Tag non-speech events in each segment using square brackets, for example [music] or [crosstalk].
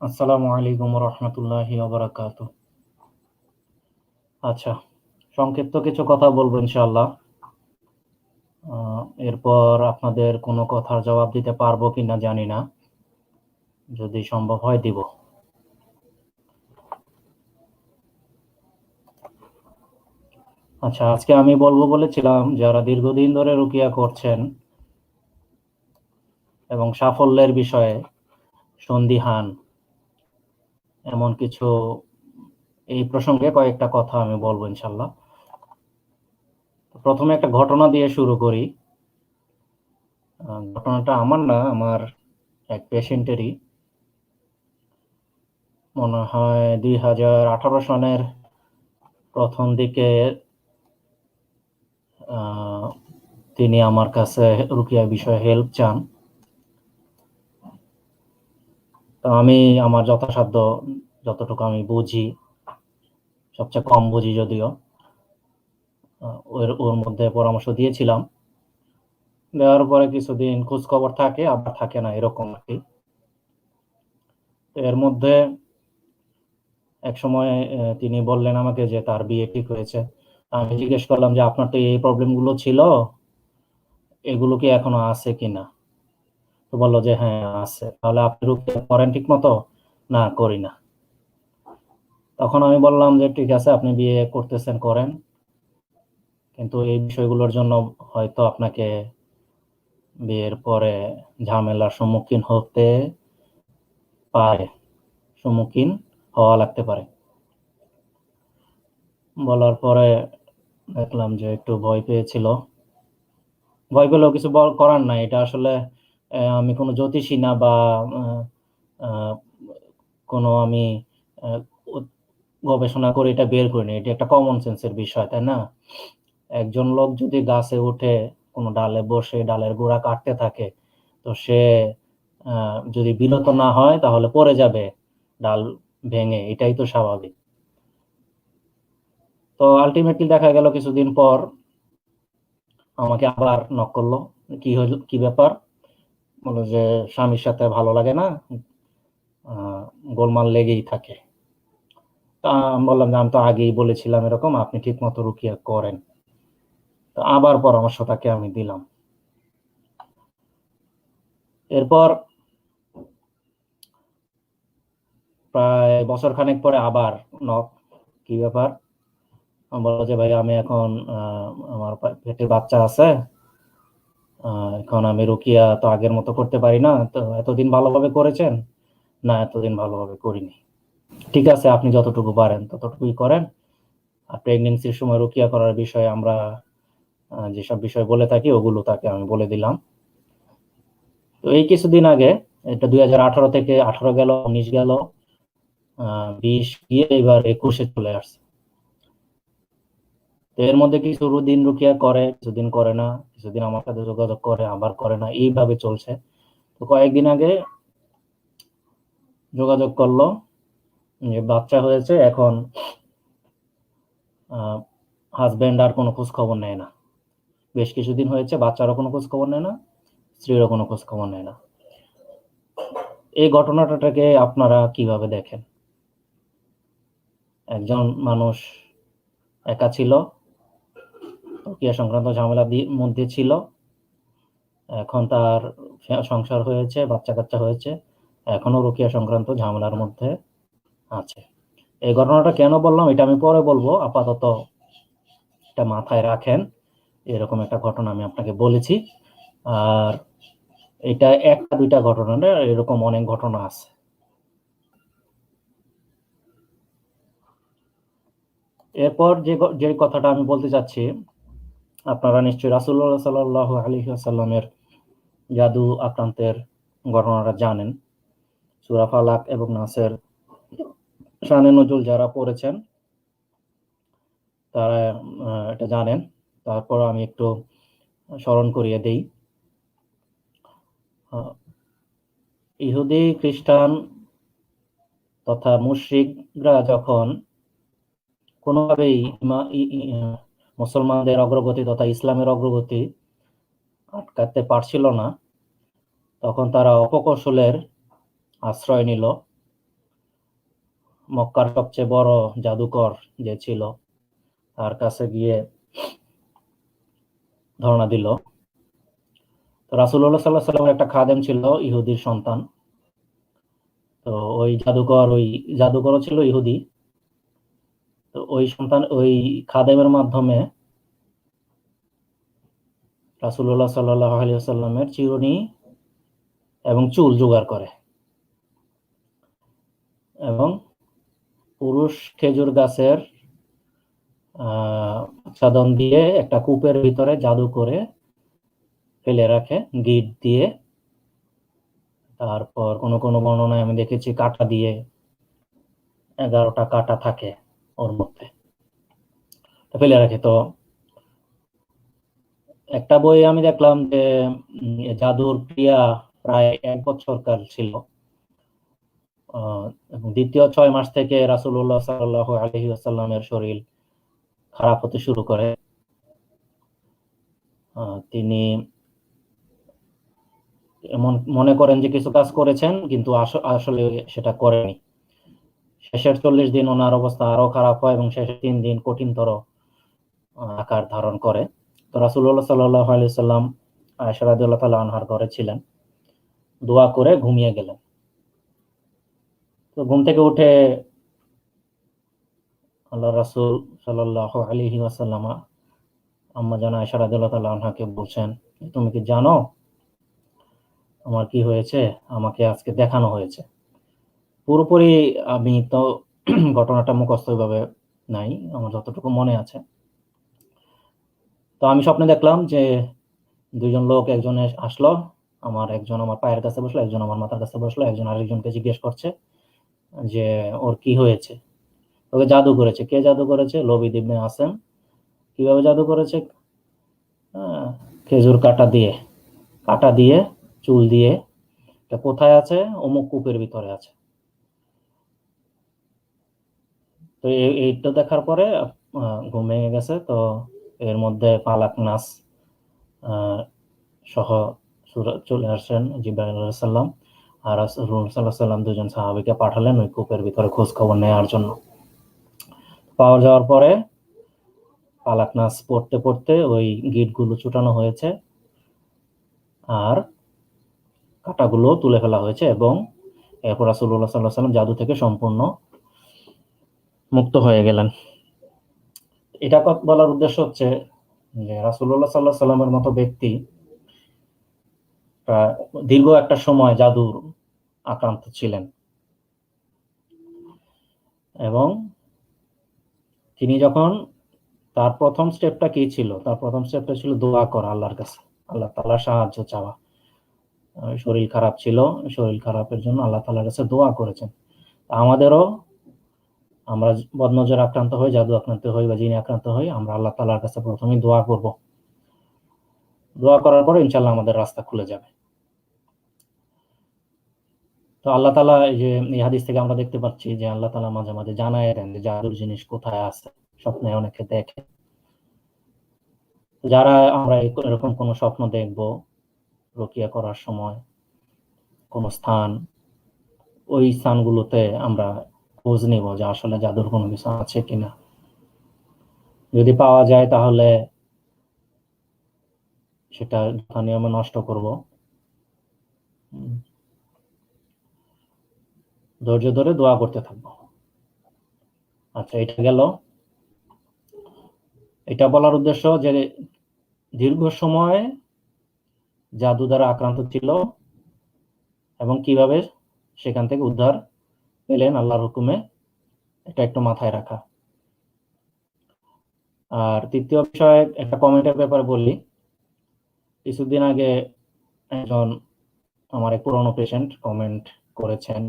আসসালামু আলাইকুম রহমতুল্লাহি ওবরাকাত। আচ্ছা সংক্ষিপ্ত কিছু কথা বলব ইনশাআল্লাহ। এরপর আপনাদের কোনো কথার জবাব দিতে পারব কিনা জানি না। যদি সম্ভব হয় দিব। আচ্ছা আজকে আমি বলব বলেছিলাম, যারা দীর্ঘদিন ধরে রুকিয়া করছেন এবং সাফল্যের বিষয়ে সন্দিহান এমন কিছু, এই প্রসঙ্গে কয়েকটা কথা আমি বলব ইনশাল্লাহ। প্রথমে একটা ঘটনা দিয়ে শুরু করি। ঘটনাটা আমার না, আমার এক পেশেন্টেরই। মনে হয় দুই হাজার আঠারো সনের প্রথম দিকে তিনি আমার কাছে রুকিয়া বিষয়ে হেল্প চান। তো আমি আমার যথাসাধ্য যতটুকু আমি বুঝি, সবচেয়ে কম বুঝি যদিও ওর ওর মধ্যে পরামর্শ দিয়েছিলাম। দেওয়ার পরে কিছুদিন খোঁজ খবর থাকে, আবার থাকে না, এরকম আর কি। এর মধ্যে এক সময় তিনি বললেন আমাকে যে তার বিয়ে ঠিক হয়েছে। আমি জিজ্ঞেস করলাম যে, আপনার তো এই প্রবলেমগুলো ছিল, এগুলো কি এখনও আছে কিনা? তো বলল যে হ্যাঁ আছে। তাহলে আপনি রুকিয়া করেন ঠিক মতো না, করি না। তখন আমি বললাম যে, ঠিক আছে, আপনি বিয়ে করতেছেন, করেন। কিন্তু এই বিষয়গুলোর জন্য হয়তো আপনাকে বিয়ের পরে ঝামেলার সম্মুখীন হতে পারে, সম্মুখীন হওয়া লাগতে পারে। বলার পরে দেখলাম যে, একটু ভয় পেয়েছিল। ভয় পেলেও কিছু করার নাই। এটা আসলে আমি কোনো জ্যোতিষী না বা কোনো আমি গবেষণা করে এটা বের করিনি। এটা একটা কমন সেন্সের বিষয়, তাই না? একজন লোক যদি গাছে উঠে কোনো ডালে বসে ডালের গোড়া কাটতে থাকে, তো সে যদি বিরত না হয় তাহলে পড়ে যাবে ডাল ভেঙে। এটাই তো স্বাভাবিক। তো আলটিমেটলি দেখা গেল কিছুদিন পর আমাকে আবার নক করল। কি হইল, কি ব্যাপার? বলল যে স্বামীর সাথে ভালো লাগে না গোলমাল লেগেই থাকে। তা আমি বললাম যে, আমি তো আগেই বলেছিলাম এরকম, আপনি ঠিক মতো রুকিয়া করেন। তো আবার পরামর্শ তাকে আমি দিলাম। এরপর প্রায় বছর খানেক পরে আবার নক কি ব্যাপার? বলল যে, ভাই, আমি এখন আমার পেটে বাচ্চা আছে এখন আমি রুকিয়া তো আগের মতো করতে পারি না, তো এতদিন ভালোভাবে করেছেন? না, এতদিন ভালোভাবে করিনি। ঠিক আছে, আপনি যতটুকু পারেন, ততটুকুই করেন। আর প্রেগনেন্সির সময় রুকিয়া করার বিষয়ে আমরা যেসব বিষয় বলে থাকি, ওগুলো তাকে আমি বলে দিলাম। তো এই কিছুদিন আগে, এটা দুই হাজার আঠারো থেকে আঠারো গেল, উনিশ গেল বিশ গিয়ে এবার একুশে চলে আসছে। তো এর মধ্যে কিছু দিন রুকিয়া করে, কিছুদিন করে না, কিছুদিন আমার সাথে যোগাযোগ করে, আবার করে না, এইভাবে চলছে। তো কয়েকদিন আগে যোগাযোগ করল যে বাচ্চা হয়েছে, এখন হাজবেন্ড আর কোনো খোঁজ খবর নেয় না। বেশ কিছুদিন হয়েছে, বাচ্চারও কোনো খোঁজ খবর নেয় না, স্ত্রীরও কোনো খোঁজ খবর নেয় না। এই ঘটনাটাকে আপনারা কীভাবে দেখেন? একজন মানুষ একা ছিল রুকিয়া সংক্রান্ত ঝামেলা মধ্যে ছিল। এখন তার সংসার হয়েছে বাচ্চা কাচ্চা হয়েছে এখনও রুকিয়া সংক্রান্ত ঝামেলার মধ্যে আছে। এই ঘটনাটা কেন বললাম, এটা আমি পরে বলব। আপাতত এটা মাথায় রাখেন, এরকম একটা ঘটনা আমি আপনাকে বলেছি। আর এটা একটা, দুইটা ঘটনা না, এরকম অনেক ঘটনা আছে। এরপর যে যে কথাটা আমি বলতে চাচ্ছি আপনারা নিশ্চয়ই রাসুল্লাহ সাল্লাহ আলী আসাল্লামের জাদু আক্রান্তের ঘটনাটা জানেন। সুরা ফালাক এবং নাসের শানে নজুল যারা পড়েছেন, তারা এটা জানেন। তারপর আমি একটু স্মরণ করিয়ে দেই। ইহুদি, খ্রিস্টান তথা মুশরিকরা যখন কোনোভাবেই মুসলমানদের অগ্রগতি তথা ইসলামের অগ্রগতি আটকাতে পারছিল না। তখন তারা অপকৌশলের আশ্রয় নিল। মক্কার সবচেয়ে বড় জাদুকর যে ছিল, তার কাছে গিয়ে ধর্ণা দিল। তো রাসুল্লাহ সাল্লাহ সাল্লামের একটা খাদেম ছিল, ইহুদির সন্তান। তো ওই জাদুকর, ওই জাদুকরও ছিল ইহুদি। ওই সন্তান, ওই খাদেমের মাধ্যমে রাসুল্লাহ সাল্লাহ আলিয়াল্লামের চিরুনি এবং চুল জোগাড় করে। এবং পুরুষ খেজুর গাছের আচ্ছাদন দিয়ে একটা কূপের ভিতরে জাদু করে ফেলে রাখে, গিট দিয়ে। তারপর কোন কোন বর্ণনায় আমি দেখেছি কাটা দিয়ে এগারোটা কাটা থাকে। ওর মধ্যে ফেলে রাখে। তো একটা বই আমি দেখলাম যে জাদুর ক্রিয়া প্রায় এক বছরকার ছিল। দ্বিতীয় ছয় মাস থেকে রাসুল্লাহ সাল্লাহ আলহি আসাল্লামের শরীর খারাপ হতে শুরু করে। তিনি এমন মনে করেন যে, কিছু কাজ করেছেন, কিন্তু আসলে সেটা করেনি শেষের চল্লিশ দিন ওনার অবস্থা আরও খারাপ হয় এবং শেষের তিন দিন কঠিনতর আকার ধারণ করে। তো রাসুল্লাহ সাল্লাহ সাল্লাম আয়সারাদুল্লাহ তাল্লাহ আনহার ঘরে ছিলেন। দোয়া করে ঘুমিয়ে গেলেন। তো ঘুম থেকে উঠে আল্লাহ রাসুল সাল্লাহ আলিহি ওয়াসাল্লামা আম্মা জানা আয়সারাদুল্লাহ তাল্লাহ আনহাকে বলছেন, তুমি কি জানো আমার কি হয়েছে? আমাকে আজকে দেখানো হয়েছে। পুরোপুরি আমি তো [clears throat] ঘটনাটা মুখস্থ ভাবে নাই, আমার যতটুকু মনে আছে। তো আমি স্বপ্নে দেখলাম যে দুইজন লোক একজনে আসলো, আমার একজন আমার পায়ের কাছে বসল, একজন আমার মাথার কাছে বসল, একজন আরেকজনকে জিজ্ঞেস করছে যে ওর কি হয়েছে। ওকে জাদু করেছে। কে জাদু করেছে? লবি দিবনে আসেন কীভাবে জাদু করেছে? খেজুর কাটা দিয়ে। কাটা দিয়ে, চুল দিয়ে। কোথায় আছে? অমুক কূপের ভিতরে আছে। তো এইটা দেখার পরে ঘুম ভেঙে গেছে। তো এর মধ্যে পালাক নাস সহ চলে আসছেন জিব্রাহিম আর রুল সাল্লাম দুজন সাহাবিকে পাঠালেন ওই কূপের ভিতরে খোঁজ খবর নেওয়ার জন্য। পাওয়া যাওয়ার পরে পালাক নাস পড়তে পড়তে ওই গিটগুলো ছুটানো হয়েছে আর কাটাগুলো তুলে ফেলা হয়েছে এবং এরপর রাসুল্লাহ সাল্লাহ সাল্লাম জাদু থেকে সম্পূর্ণ মুক্ত হয়ে গেলেন। এটা বলার উদ্দেশ্য হচ্ছে যে রাসুল্লাহ সাল্লাহ সাল্লামের মতো ব্যক্তি দীর্ঘ একটা সময় জাদুর আক্রান্ত ছিলেন। এবং তিনি যখন তার প্রথম স্টেপটা কি ছিল? তার প্রথম স্টেপটা ছিল দোয়া করা আল্লাহর কাছে। আল্লাহ তালার সাহায্য চাওয়া। শরীর খারাপ ছিল, শরীর খারাপের জন্য আল্লাহ তালার কাছে দোয়া করেছেন। আমাদেরও আমরা বদনজর আক্রান্ত হই, জাদু আক্রান্ত হই বা জিনে আক্রান্ত হই, আমরা আল্লাহ তালার কাছে প্রথমে দোয়া করব। দোয়া করার পরে ইনশাল্লাহ আমাদের রাস্তা খুলে যাবে। তো আল্লাহ তালা এই যে, এই হাদিস থেকে আমরা দেখতে পাচ্ছি যে আল্লাহ তালা মাঝে মাঝে জানায় দেন যে জাদুর জিনিস কোথায় আছে, স্বপ্নে অনেকে দেখে। যারা আমরা এরকম কোনো স্বপ্ন দেখব, রকিয়া করার সময় কোন স্থান, ওই স্থানগুলোতে আমরা খোঁজ নিব যে আসলে জাদুর কোনো কিছু আছে কিনা। যদি পাওয়া যায় তাহলে সেটা নিয়মে নষ্ট করব। ধৈর্য ধরে দোয়া করতে থাকব। আচ্ছা এটা গেল। এটা বলার উদ্দেশ্য যে দীর্ঘ সময় জাদু দ্বারা আক্রান্ত ছিল এবং কীভাবে সেখান থেকে উদ্ধার পেলেন আল্লাহর হুকুমে, এটা একটু মাথায় রাখা। আর তৃতীয় বিষয়ে একটা কমেন্টের ব্যাপারে বললি কিছুদিন আগে একজন আমার এক পুরনো পেশেন্ট কমেন্ট করেছেন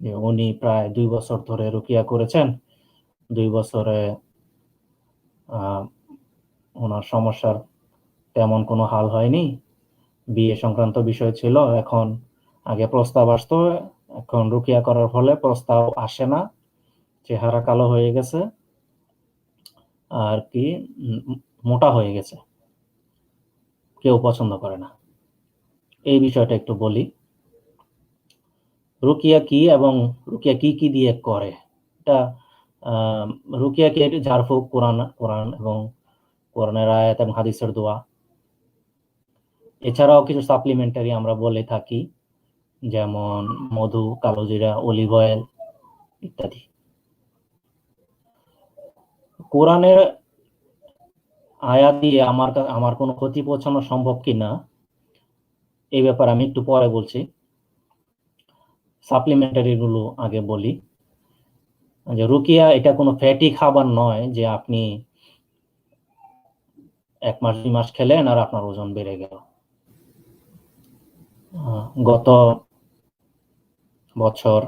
যে উনি প্রায় দুই বছর ধরে রুকিয়া করেছেন। দুই বছরে ওনার সমস্যার তেমন কোনো হাল হয়নি। বিয়ে সংক্রান্ত বিষয় ছিল, এখন আগে প্রস্তাব আসতো এখন রুকিয়া করার ফলে প্রস্তাব আসে না, চেহারা কালো হয়ে গেছে, আর কি মোটা হয়ে গেছে। কেউ পছন্দ করে না। এই বিষয়টা একটু বলি। রুকিয়া কি এবং রুকিয়া কি কি দিয়ে করে? এটা রুকিয়াকে ঝাড়ফুঁক, কোরআন কোরআন এবং কোরআনের আয়াত এবং হাদিসের দোয়া। এছাড়াও কিছু সাপ্লিমেন্টারি আমরা বলে থাকি। যেমন মধু, কালোজিরা অলিভ অয়েল ইত্যাদি। কোরআনের আয়াত দিয়ে আমার আমার কোনো ক্ষতি পৌঁছানো সম্ভব কিনা এই ব্যাপারে আমি একটু পরে বলছি। সাপ্লিমেন্টারি গুলো আগে বলি। যে রুকিয়া এটা কোনো ফ্যাটি খাবার নয় যে আপনি এক মাস, দুই মাস খেলেন আর আপনার ওজন বেড়ে গেল। গত বছর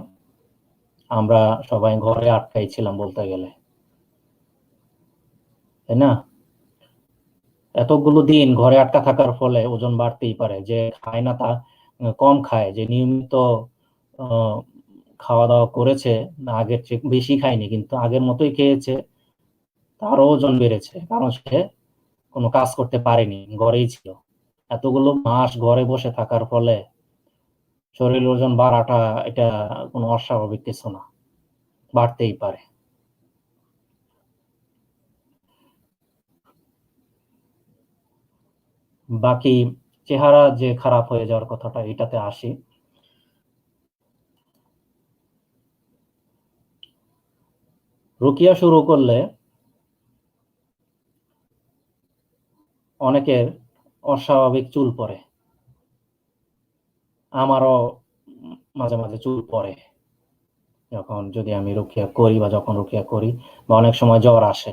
আমরা সবাই ঘরে আটকাই ছিলাম বলতে গেলে। তাই না? এতগুলো দিন ঘরে আটকা থাকার ফলে ওজন বাড়তেই পারে। যে খায় না তা কম খায়। যে নিয়মিত খাওয়া দাওয়া করেছে, আগের চেয়ে বেশি খায়নি, কিন্তু আগের মতোই খেয়েছে, তারও ওজন বেড়েছে। কারণ সে কোনো কাজ করতে পারেনি, ঘরেই ছিল। এতগুলো মাস ঘরে বসে থাকার ফলে শরীর ওজন বাড়াটা এটা কোনো অস্বাভাবিক কিছু না, বাড়তেই পারে। বাকি চেহারা যে খারাপ হয়ে যাওয়ার কথাটা, এটাতে আসি। রুকিয়া শুরু করলে অনেকের অস্বাভাবিক চুল পড়ে। আমারও মাঝে মাঝে চুল পড়ে। যখন যদি আমি রুকিয়া করি বা যখন রুকিয়া করি, বা অনেক সময় জ্বর আসে।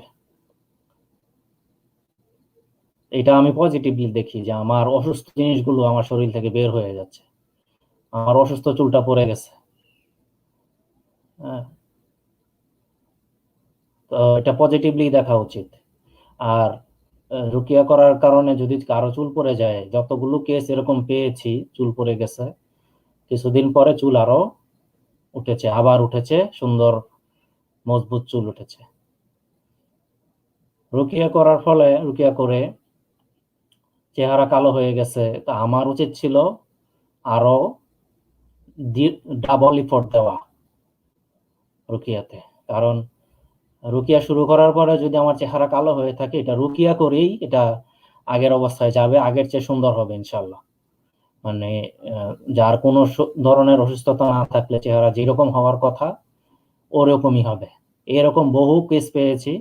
এটা আমি পজিটিভলি দেখি যে আমার অসুস্থ জিনিসগুলো আমার শরীর থেকে বের হয়ে যাচ্ছে। আমার অসুস্থ চুলটা পড়ে গেছে। হ্যাঁ। তো এটা পজিটিভলি দেখা উচিত। আর রুকিয়া করার কারণে যদি কারও চুল পড়ে যায়, যতগুলো কেস এরকম পেয়েছি, চুল পড়ে গেছে, কিছুদিন পরে চুল আরও উঠেছে, আবার উঠেছে, সুন্দর, মজবুত চুল উঠেছে। রুকিয়া করার ফলে, রুকিয়া করে চেহারা কালো হয়ে গেছে, তা আমার উচিত ছিল আরও ডাবল ইফোর্ট দেওয়া রুকিয়াতে। কারণ রুকিয়া শুরু করার পরে যদি আমার চেহারা কালো হয়ে থাকে, এটা রুকিয়া করেই এটা আগের অবস্থায় যাবে, আগের চেয়ে সুন্দর হবে ইনশাল্লাহ মানে যার কোনো ধরনের অসুস্থতা না থাকলে চেহারা যেরকম হওয়ার কথা, ওরকমই হবে। এরকম বহু কেস পেয়েছি।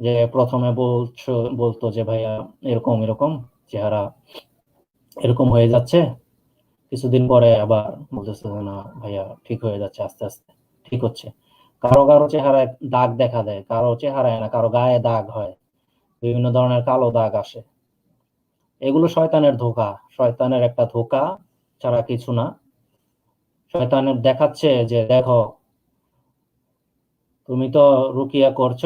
যে প্রথমে বলছো, বলতো যে, ভাইয়া, এরকম এরকম, চেহারা এরকম হয়ে যাচ্ছে। কিছুদিন পরে আবার বলতেছে, না, ভাইয়া, ঠিক হয়ে যাচ্ছে, আস্তে আস্তে, ঠিক হচ্ছে। কারও কারও চেহারায় দাগ দেখা দেয়, কারও চেহারায় না, কারও গায়ে দাগ হয়, বিভিন্ন ধরনের কালো দাগ আসে। এগুলো শয়তানের ধোকা। শয়তানের একটা ধোকা ছাড়া কিছু না। শয়তানের দেখাচ্ছে যে, দেখো, তুমি তো রুকিয়া করছ,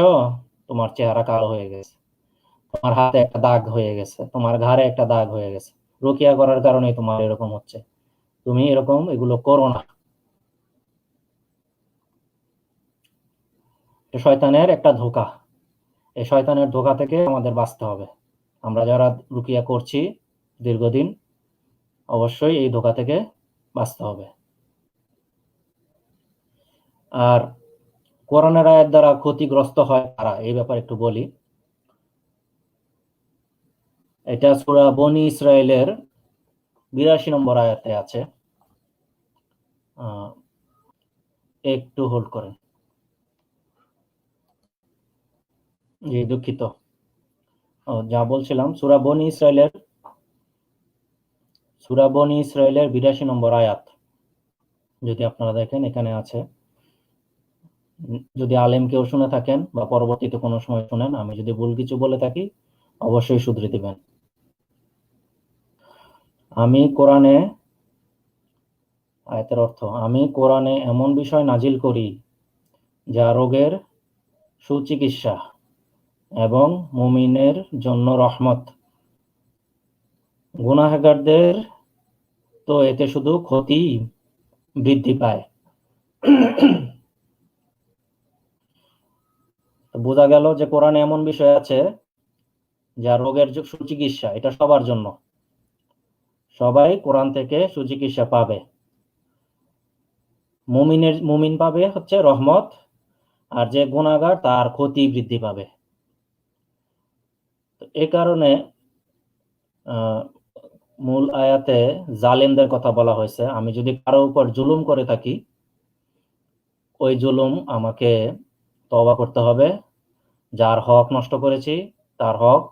তোমার চেহারা কালো হয়ে গেছে, তোমার হাতে একটা দাগ হয়ে গেছে, তোমার ঘাড়ে একটা দাগ হয়ে গেছে। রুকিয়া করার কারণে তোমার এরকম হচ্ছে। তুমি এরকম এগুলো করো না। শয়তানের একটা ধোকা। এই শয়তানের ধোকা থেকে আমাদের বাঁচতে হবে। আমরা যারা রুকিয়া করছি দীর্ঘদিন, অবশ্যই এই ধোকা থেকে বাঁচতে হবে। আর কোরআনের আয়াত দ্বারা ক্ষতিগ্রস্ত হয় তারা এই ব্যাপারে একটু বলি। এটা সূরা বনি ইসরায়েলের বিরাশি নম্বর আয়াতে আছে। একটু হোল্ড করেন। জি দুঃখিত। যা বলছিলাম, সূরা বনি ইসরায়েলের সূরা বনি ইসরায়েলের বিরাশি নম্বর আয়াত, যদি আপনারা দেখেন, এখানে আছে, যদি আলেম কেউ শুনে থাকেন বা পরবর্তীতে কোনো সময় শুনেন, আমি যদি ভুল কিছু বলে থাকি, অবশ্যই শুধরে দিবেন। আমি কোরআনে, আয়াতের অর্থ, আমি কোরআনে এমন বিষয় নাজিল করি, যা রোগের সুচিকিৎসা এবং মুমিনের জন্য রহমত। গুনাহগারদের তো এতে শুধু ক্ষতি বৃদ্ধি পায়। বোঝা গেল যে কোরআনে এমন বিষয় আছে, যা রোগের যে সুচিকিৎসা, এটা সবার জন্য। সবাই কোরআন থেকে সুচিকিৎসা পাবে। মুমিনের, মুমিন পাবে হচ্ছে রহমত, আর যে গুণাগার তার ক্ষতি বৃদ্ধি পাবে। এ কারণে মূল আয়াতে জালেমদের কথা বলা হয়েছে। আমি যদি কারও উপর জুলুম করে থাকি, ওই জুলুম আমাকে তওবা করতে হবে। যার হক নষ্ট করেছি, তার হক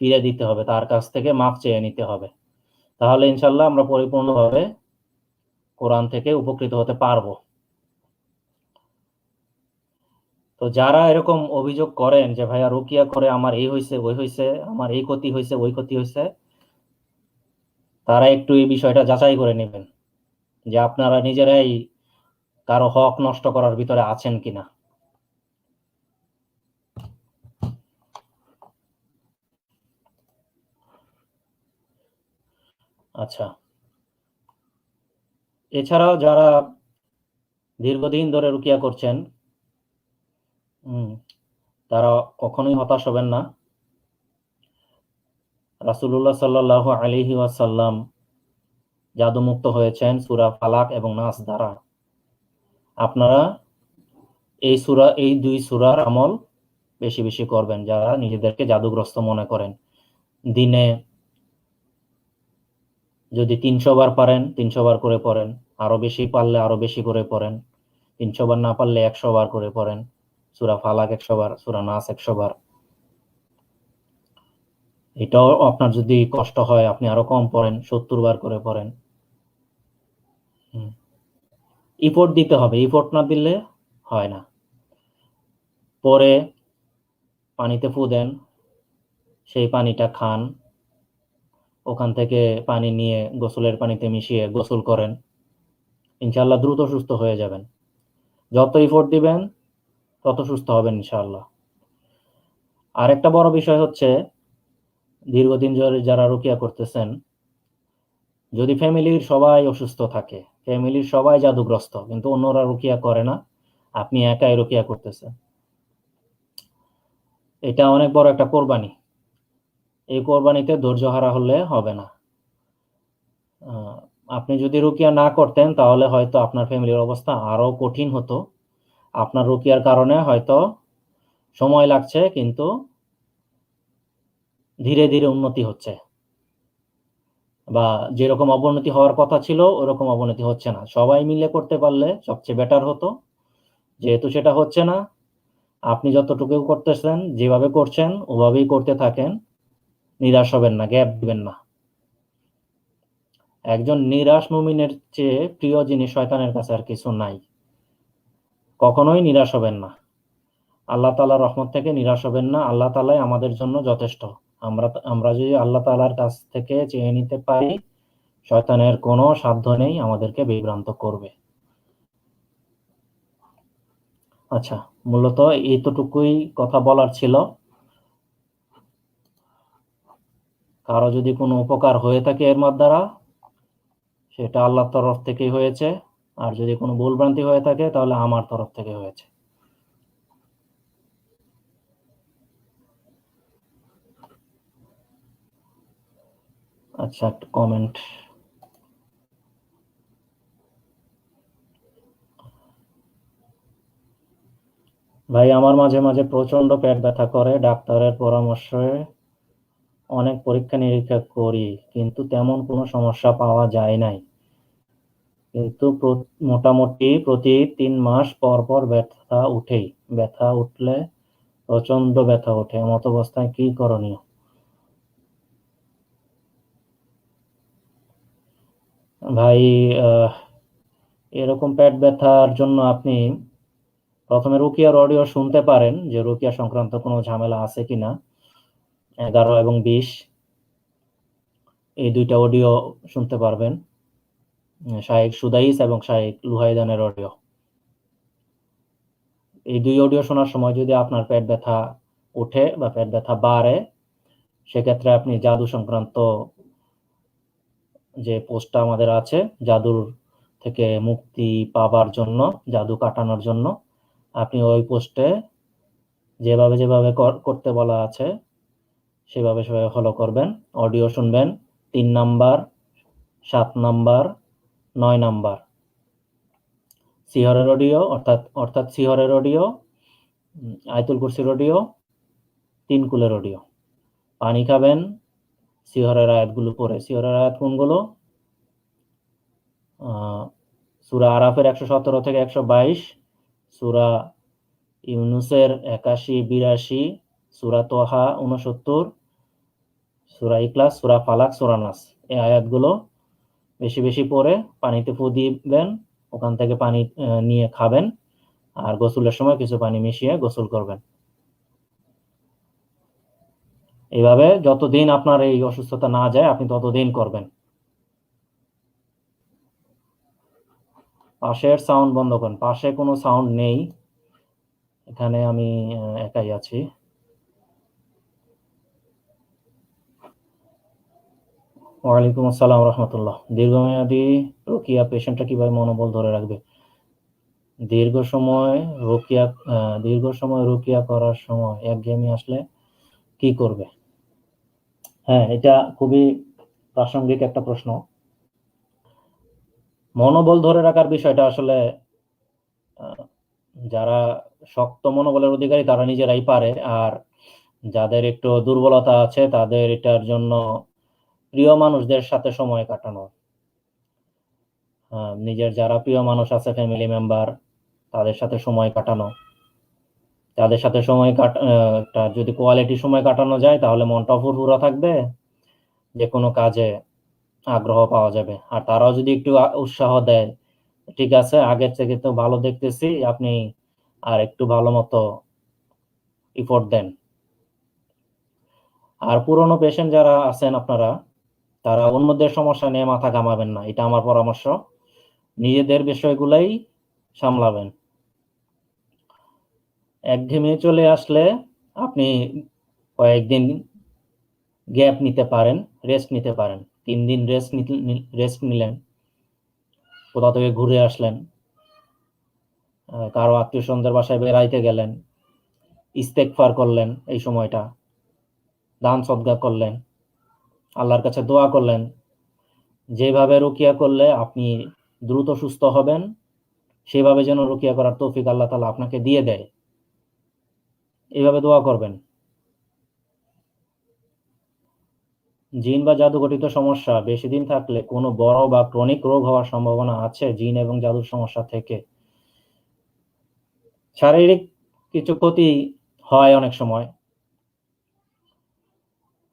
ফিরে দিতে হবে, তার কাছ থেকে মাপ চেয়ে নিতে হবে। তাহলে ইনশাল্লাহ আমরা পরিপূর্ণভাবে কোরআন থেকে উপকৃত হতে পারব। তো যারা এরকম অভিযোগ করেন যে, ভাইয়া, রুকিয়া করে আমার এই হয়েছে ওই হয়েছে আমার এই ক্ষতি হয়েছে ওই ক্ষতি হয়েছে তারা একটু এই বিষয়টা যাচাই করে নেবেন যে, আপনারা নিজেরাই কারও হক নষ্ট করার ভিতরে আছেন কিনা। আচ্ছা। এছাড়াও যারা দীর্ঘদিন ধরে রুকিয়া করছেন তারা কখনোই হতাশ হবেন না। রাসুল্লাহ সাল্লাল্লাহু আলাইহি ওয়াসাল্লাম জাদুমুক্ত হয়েছেন সুরা ফালাক এবং নাস দ্বারা। আপনারা এই সুরা, এই দুই সূরার আমল বেশি বেশি করবেন, যারা নিজেদেরকে জাদুগ্রস্ত মনে করেন। দিনে যদি তিনশো বার পারেন, তিনশো বার করে পড়েন। আরও বেশি পারলে আরও বেশি করে পড়েন। তিনশো বার না পারলে একশো বার করে পড়েন। সুরা ফালাক একশো বার সুরা নাস একশো বার এটাও আপনার যদি কষ্ট হয়, আপনি আরও কম পড়েন, সত্তর বার করে পড়েন। ইফোর্ট দিতে হবে। ইফোর্ট না দিলে হয় না। পরে পানিতে ফু দেন, সেই পানিটা খান। ওখান থেকে পানি নিয়ে গোসলের পানিতে মিশিয়ে গোসল করেন। ইনশাল্লাহ দ্রুত সুস্থ হয়ে যাবেন। যত ইফোর্ট দিবেন তত সুস্থ হবেন ইনশাআল্লাহ। আর একটা বড় বিষয় হচ্ছে, দীর্ঘদিন ধরে যারা রুকিয়া করতেছেন, যদি ফ্যামিলির সবাই অসুস্থ থাকে, ফ্যামিলির সবাই জাদুগ্রস্ত, কিন্তু অন্যরা রুকিয়া করে না, আপনি একাই রুকিয়া করতেছেন। এটা অনেক বড় একটা কোরবানি। এই কোরবানিতে ধৈর্য হারা হলে হবে না। আপনি যদি রুকিয়া না করতেন, তাহলে হয়তো আপনার ফ্যামিলির অবস্থা আরও কঠিন হতো। আপনার রুকিয়ার কারণে হয়তো সময় লাগছে, কিন্তু ধীরে ধীরে উন্নতি হচ্ছে। বা যেরকম অবনতি হওয়ার কথা ছিল, ওরকম অবনতি হচ্ছে না। সবাই মিলে করতে পারলে সবচেয়ে বেটার হতো। যেহেতু সেটা হচ্ছে না, আপনি যতটুকু করতেছেন, যেভাবে করছেন, ওভাবেই করতে থাকেন। নিরাশ হবেন না, গ্যাপ দিবেন না। একজন নিরাশ মুমিনের চেয়ে প্রিয় জিনিস শয়তানের কাছে আর কিছু নাই। কখনোই নিরাশ হবেন না। আল্লাহ তাআলার রহমত থেকে নিরাশ হবেন না। আল্লাহ তালাই আমাদের জন্য যথেষ্ট। আমরা আমরা যদি আল্লাহ তাআলার কাছ থেকে চেয়ে নিতে পারি, শয়তানের কোনো সাধ্য নেই আমাদেরকে বিভ্রান্ত করবে। আচ্ছা মূলত এইতটুকুই কথা বলার ছিল। কারও যদি কোনো উপকার হয়ে থাকে এর মাধ্যমে, সেটা আল্লাহর তরফ থেকেই হয়েছে। আর যদি কোনো ভুলভ্রান্তি হয়ে থাকে, তাহলে আমার তরফ থেকে হয়েছে। আচ্ছা একটা কমেন্ট ভাই, আমার মাঝে মাঝে প্রচণ্ড পেট ব্যথা করে। ডাক্তারের পরামর্শে অনেক পরীক্ষা নিরীক্ষা করি, কিন্তু তেমন কোনো সমস্যা পাওয়া যায় নাই। কিন্তু মোটামুটি প্রতি তিন মাস পর পর ব্যথা উঠেই। ব্যথা উঠলে প্রচণ্ড ব্যথা ওঠে। এমত অবস্থায় কি করণীয়? ভাই এরকম পেট ব্যথার জন্য আপনি প্রথমে রুকিয়ার অডিও শুনতে পারেন যে রুকিয়া সংক্রান্ত কোনো ঝামেলা আছে কিনা। এগারো এবং বিশ, এই দুইটা অডিও শুনতে পারবেন। শাহেক সুদাইস এবং শাহেক লুহাইদানের অডিও এই দুই অডিও শোনার সময় যদি আপনার পেট ব্যথা ওঠে বা পেট ব্যথা বাড়ে, সেক্ষেত্রে আপনি জাদু সংক্রান্ত যে পোস্টটা আমাদের আছে, জাদুর থেকে মুক্তি পাবার জন্য, জাদু কাটানোর জন্য, আপনি ওই পোস্টে যেভাবে যেভাবে কর- করতে বলা আছে, সেভাবে সেভাবে ফলো করবেন অডিও শুনবেন, তিন নাম্বার, সাত নাম্বার নয় নাম্বার। সিহরের অডিও, অর্থাৎ অর্থাৎ সিহরের অডিও আয়তুল কুরসির অডিও, তিন কুলের অডিও। পানি খাবেন, সিহরের আয়াতগুলো পরে সিহরের আয়াত কোনগুলো? সুরা আরাফের একশো সতেরো থেকে একশো বাইশ, সুরা ইউনুসের একাশি, বিরাশি, সুরা তোহা উনসত্তর, সুরা ইখলাস, সুরা ফালাক, সূরা নাস। এই আয়াতগুলো বেশি বেশি পরে পানিতে ফু দিবেন ওখান থেকে পানি নিয়ে খাবেন আর গোসলের সময় কিছু পানি মিশিয়ে গোসল করবেন। এইভাবে যতদিন আপনার এই অসুস্থতা না যায়, আপনি ততদিন করবেন। পাশের সাউন্ড বন্ধ করেন। পাশে কোনো সাউন্ড নেই। এখানে আমি একাই আছি। ওয়ালাইকুম আসসালাম রহমতুল্লাহ। দীর্ঘমেয়াদী রোকিয়া পেশেন্টটা কীভাবে মনোবল ধরে রাখবে? দীর্ঘ সময় রোকিয়া দীর্ঘ সময় রোকিয়া করার সময় একঘেয়েমি আসলে কি করবে? হ্যাঁ এটা খুবই প্রাসঙ্গিক একটা প্রশ্ন। মনোবল ধরে রাখার বিষয়টা আসলে যারা শক্ত মনোবলের অধিকারী তারা নিজেরাই পারে। আর যাদের একটু দুর্বলতা আছে তাদের এটার জন্য প্রিয় মানুষদের সাথে সময় কাটানো। নিজের যারা প্রিয় মানুষ আছে ফ্যামিলি মেম্বার তাদের সাথে সময় কাটানো। তাদের সাথে সময় কাটা যদি কোয়ালিটি সময় কাটানো যায়, তাহলে মনটা ফুরফুরা থাকবে, যে কোনো কাজে আগ্রহ পাওয়া যাবে। আর তারাও যদি একটু উৎসাহ দেয়, ঠিক আছে, আগের থেকে তো ভালো দেখতেছি, আপনি আর একটু ভালো মতো ইফোর্ট দেন। আর পুরনো পেশেন্ট যারা আছেন আপনারা তারা অন্যদের সমস্যা নিয়ে মাথা ঘামাবেন না, এটা আমার পরামর্শ। নিজেদের বিষয়গুলাই সামলাবেন। একঘেয়েমি চলে আসলে আপনি কয়েকদিন গ্যাপ নিতে পারেন, রেস্ট নিতে পারেন, তিন দিন রেস্ট রেস্ট নিলেন, কোথা থেকে ঘুরে আসলেন কারও আত্মীয় স্বজনদের বাসায় বেড়াইতে গেলেন ইস্তেক ইস্তেকফার করলেন এই সময়টা, দান সদগা করলেন আল্লাহর কাছে দোয়া করলেন যেভাবে রুকিয়া করলে আপনি দ্রুত সুস্থ হবেন সেভাবে যেন রুকিয়া করার তৌফিক আল্লাহ তালা আপনাকে দিয়ে দেয়। এইভাবে দোয়া করবেন। জিন বা জাদু ঘটিত সমস্যা বেশি দিন থাকলে কোনো বড় বা ক্রনিক রোগ হওয়ার সম্ভাবনা আছে জিন এবং জাদুর সমস্যা থেকে। শারীরিক কিছু ক্ষতি হয় অনেক সময়।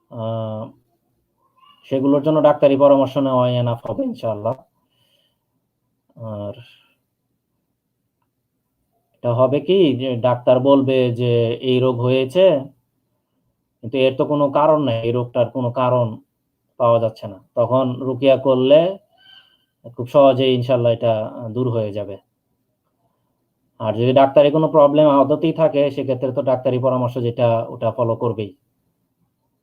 আহ, সেগুলোর জন্য ডাক্তারি পরামর্শ নেওয়া এনাফ হবে ইনশাল্লাহ আর এটা হবে কি যে ডাক্তার বলবে যে এই রোগ হয়েছে, কিন্তু এর তো কোনো কারণ নেই, এই রোগটার কোনো কারণ পাওয়া যাচ্ছে না। তখন রুকিয়া করলে খুব সহজেই ইনশাল্লাহ এটা দূর হয়ে যাবে। আর যদি ডাক্তারি কোনো প্রবলেম আদতেই থাকে, সেক্ষেত্রে তো ডাক্তারি পরামর্শ যেটা, ওটা ফলো করবেই।